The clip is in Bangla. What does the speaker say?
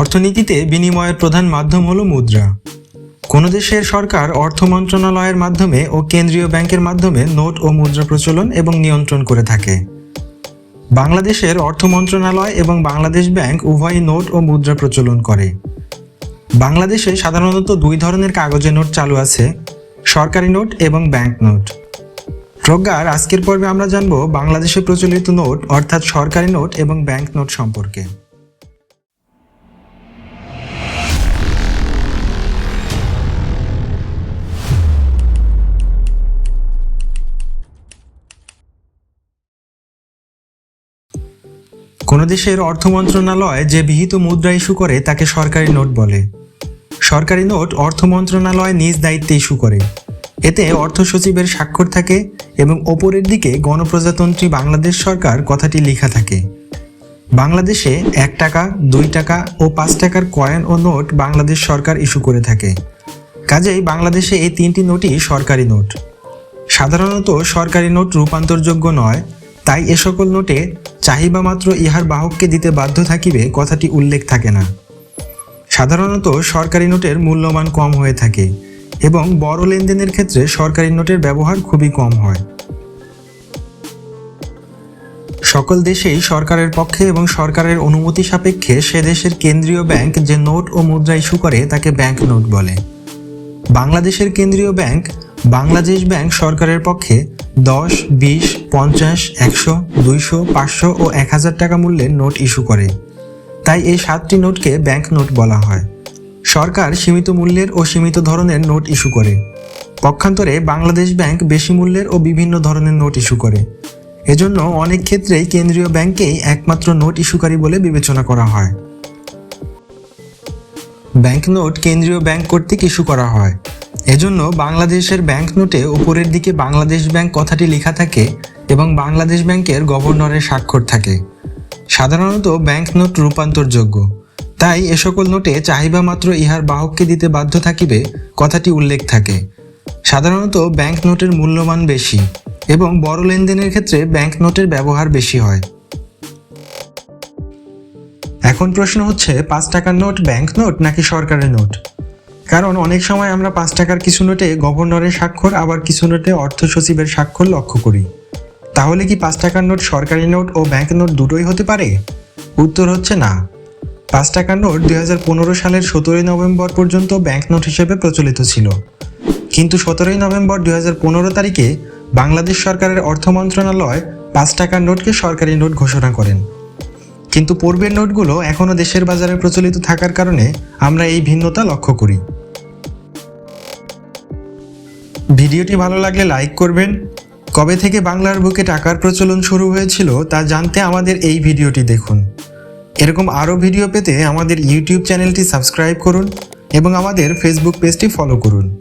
অর্থনীতিতে বিনিময়ের প্রধান মাধ্যম হলো মুদ্রা। কোনো দেশের সরকার অর্থ মন্ত্রণালয়ের মাধ্যমে ও কেন্দ্রীয় ব্যাংকের মাধ্যমে নোট ও মুদ্রা প্রচলন এবং নিয়ন্ত্রণ করে থাকে। বাংলাদেশের অর্থ মন্ত্রণালয় এবং বাংলাদেশ ব্যাংক উভয়ই নোট ও মুদ্রা প্রচলন করে। বাংলাদেশে সাধারণত দুই ধরনের কাগজে নোট চালু আছে, সরকারি নোট এবং ব্যাংক নোট। প্রজ্ঞার, আজকের পর্বে আমরা জানব বাংলাদেশে প্রচলিত নোট অর্থাৎ সরকারি নোট এবং ব্যাংক নোট সম্পর্কে। কোনো দেশের অর্থ মন্ত্রণালয় যে বিহিত মুদ্রা ইস্যু করে, তাকে সরকারি নোট বলে। সরকারি নোট অর্থ মন্ত্রণালয় নিজ দায়িত্বে ইস্যু করে। এতে অর্থ সচিবের স্বাক্ষর থাকে এবং ওপরের দিকে গণপ্রজাতন্ত্রী বাংলাদেশ সরকার কথাটি লেখা থাকে। বাংলাদেশে এক টাকা, দুই টাকা ও পাঁচ টাকার কয়েন ও নোট বাংলাদেশ সরকার ইস্যু করে থাকে। কাজেই বাংলাদেশে এই তিনটি নোটই সরকারি নোট। সাধারণত সরকারি নোট রূপান্তরযোগ্য নয় তাই এ সকল নোটে চাহিবা মাত্র ইহার বাহককে দিতে বাধ্য থাকিবে কথাটি উল্লেখ থাকে না। সাধারণত সরকারি নোটের মূল্যমান কম হয়ে থাকে এবং বড় লেনদেনের ক্ষেত্রে সরকারি নোটের ব্যবহার খুবই কম হয়। সকল দেশেই সরকারের পক্ষে এবং সরকারের অনুমতি সাপেক্ষে সে দেশের কেন্দ্রীয় ব্যাংক যে নোট ও মুদ্রা ইস্যু করে তাকে ব্যাংক নোট বলে। বাংলাদেশের কেন্দ্রীয় ব্যাংক, বাংলাদেশ ব্যাংক সরকারের পক্ষে দশ, বিশ, পঞ্চাশ, একশো, দুইশো, পাঁচশো ও এক হাজার টাকা মূল্যের নোট ইস্যু করে। তাই এই সাতটি নোটকে ব্যাংক নোট বলা হয়। সরকার সীমিত মূল্যের ও সীমিত ধরনের নোট ইস্যু করে। পক্ষান্তরে বাংলাদেশ ব্যাংক বেশি মূল্যের ও বিভিন্ন ধরনের নোট ইস্যু করে। এজন্য অনেক ক্ষেত্রেই কেন্দ্রীয় ব্যাংকেই একমাত্র নোট ইস্যুকারী বলে বিবেচনা করা হয়। ব্যাংক নোট কেন্দ্রীয় ব্যাংক কর্তৃক ইস্যু করা হয়। এজন্য বাংলাদেশের ব্যাংক নোটে উপরের দিকে বাংলাদেশ ব্যাংক কথাটি লেখা থাকে এবং বাংলাদেশ ব্যাংকের গভর্নরের স্বাক্ষর থাকে। সাধারণত ব্যাংক নোট রূপান্তরযোগ্য। তাই এ সকল নোটে চাহিবা মাত্র ইহার বাহককে দিতে বাধ্য থাকিবে কথাটি উল্লেখ থাকে। সাধারণত ব্যাংক নোটের মূল্যমান বেশি এবং বড় লেনদেনের ক্ষেত্রে ব্যাংক নোটের ব্যবহার বেশি হয়। এখন প্রশ্ন হচ্ছে, পাঁচ টাকার নোট ব্যাংক নোট নাকি সরকারের নোট? কারণ অনেক সময় আমরা পাঁচ টাকার কিছু নোটে গভর্নরের স্বাক্ষর, আবার কিছু নোটে অর্থ সচিবের স্বাক্ষর লক্ষ্য করি। তাহলে কি পাঁচ টাকার নোট সরকারি নোট ও ব্যাংক নোট দুটোই হতে পারে? উত্তর হচ্ছে না। পাঁচ টাকার নোট দু হাজার পনেরো সালের সতেরোই নভেম্বর পর্যন্ত ব্যাংক নোট হিসেবে প্রচলিত ছিল। কিন্তু সতেরোই নভেম্বর দুই হাজার পনেরো তারিখে বাংলাদেশ সরকারের অর্থ মন্ত্রণালয় পাঁচ টাকার নোটকে সরকারি নোট ঘোষণা করেন। কিন্তু পূর্বের নোটগুলো এখনও দেশের বাজারে প্রচলিত থাকার কারণে আমরা এই ভিন্নতা লক্ষ্য করি। ভিডিওটি ভালো লাগলে লাইক করবেন। কবে থেকে বাংলার বুকে টাকার প্রচলন শুরু হয়েছিল তা জানতে আমাদের এই ভিডিওটি দেখুন। এরকম আরও ভিডিও পেতে আমাদের ইউটিউব চ্যানেলটি সাবস্ক্রাইব করুন এবং আমাদের ফেসবুক পেজটি ফলো করুন।